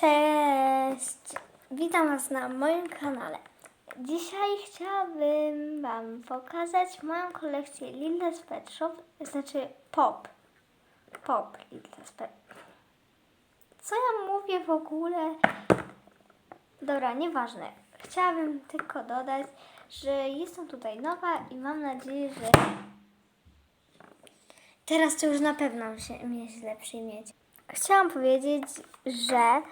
Cześć! Witam Was na moim kanale. Dzisiaj chciałabym Wam pokazać moją kolekcję Lidl's Pet Shop, znaczy Pop. Pop Lidl's Pet. Co ja mówię w ogóle? Dobra, nieważne. Chciałabym tylko dodać, że jestem tutaj nowa i mam nadzieję, że teraz to już na pewno się, mnie źle przyjmiecie. Chciałam powiedzieć, że,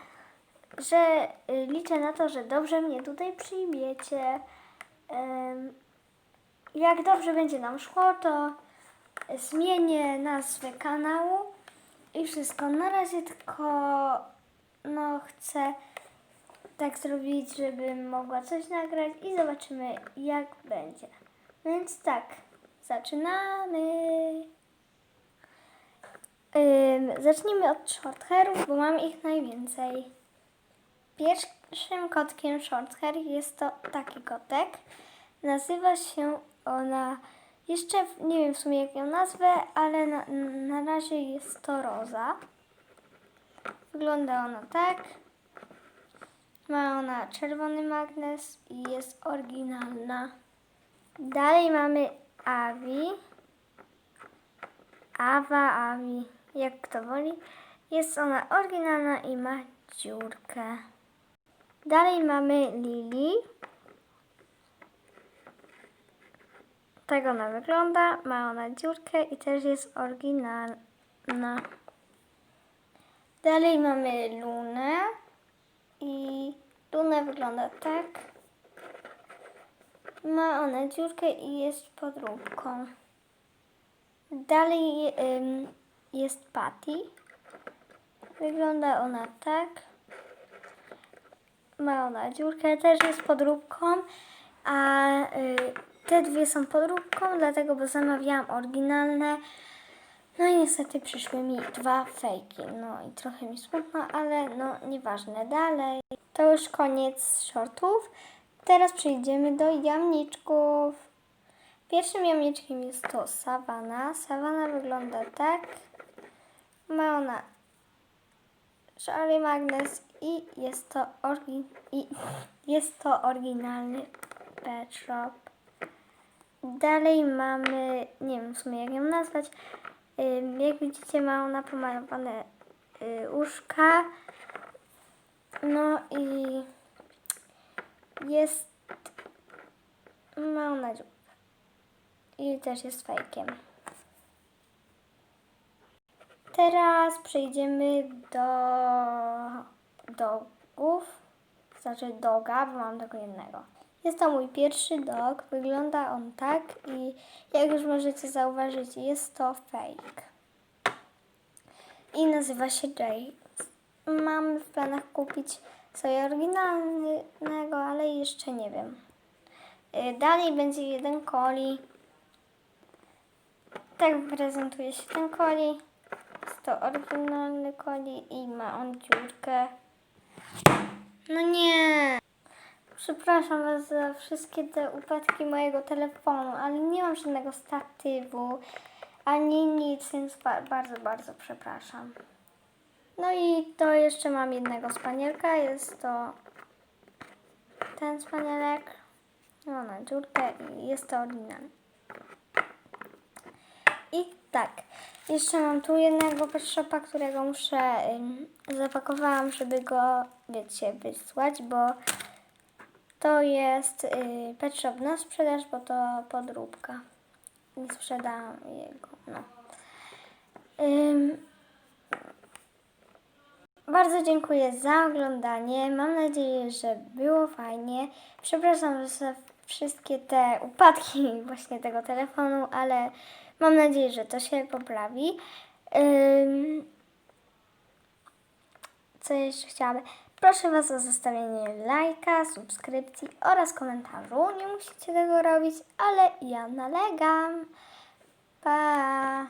że y, liczę na to, że dobrze mnie tutaj przyjmiecie. Jak dobrze będzie nam szło, to zmienię nazwę kanału i wszystko. Na razie tylko no chcę tak zrobić, żebym mogła coś nagrać i zobaczymy jak będzie. Więc tak, zaczynamy. Zacznijmy od shorthairów, bo mam ich najwięcej. Pierwszym kotkiem shorthair jest to taki kotek. Nazywa się ona, jeszcze nie wiem w sumie jak ją nazwę, ale na, na razie jest to Roza. Wygląda ona tak. Ma ona czerwony magnes i jest oryginalna. Dalej mamy Avi. Awa, Avi, jak kto woli. Jest ona oryginalna i ma dziurkę. Dalej mamy Lili. Tak ona wygląda. Ma ona dziurkę i też jest oryginalna. Dalej mamy Lunę. I Luna wygląda tak. Ma ona dziurkę i jest podróbką. Dalej ym, jest Patty. Wygląda ona tak. Ma ona dziurkę, też jest podróbką, a y, te dwie są podróbką, dlatego bo zamawiałam oryginalne. No i niestety przyszły mi dwa fejki. No i trochę mi smutno, ale no nieważne. Dalej. To już koniec shortów. Teraz przejdziemy do jamniczków. Pierwszym jamniczkiem jest to sawana. Sawana wygląda tak. Ma ona szary magnes i jest to, orgi- i jest to oryginalny pet shop. Dalej mamy, nie wiem w sumie jak ją nazwać. Jak widzicie ma ona pomalowane y, uszka. No i jest ma ona dziurkę. I też jest fejkiem. Teraz przejdziemy do dogów. Znaczy doga, bo mam tylko jednego. Jest to mój pierwszy dog. Wygląda on tak i jak już możecie zauważyć, jest to fake. I nazywa się James. Mam w planach kupić sobie oryginalnego, ale jeszcze nie wiem. Y, Dalej będzie jeden coli. Tak prezentuje się ten coli. Jest to oryginalny coli i ma on dziurkę. No nie! Przepraszam Was za wszystkie te upadki mojego telefonu, ale nie mam żadnego statywu ani nic, więc ba- bardzo, bardzo przepraszam. No i to jeszcze mam jednego spanielka, jest to ten spanielek. Ma na dziurkę i jest to oryginalny. I tak, jeszcze mam tu jednego pet shopa, którego muszę, ym, zapakowałam, żeby go, wiecie, wysłać, bo to jest y, pet shop na sprzedaż, bo to podróbka. Nie sprzedałam jego, no. Ym, bardzo dziękuję za oglądanie. Mam nadzieję, że było fajnie. Przepraszam za wszystkie te upadki właśnie tego telefonu, ale mam nadzieję, że to się poprawi. Co jeszcze chciałabym? Proszę Was o zostawienie lajka, subskrypcji oraz komentarzu. Nie musicie tego robić, ale ja nalegam. Pa!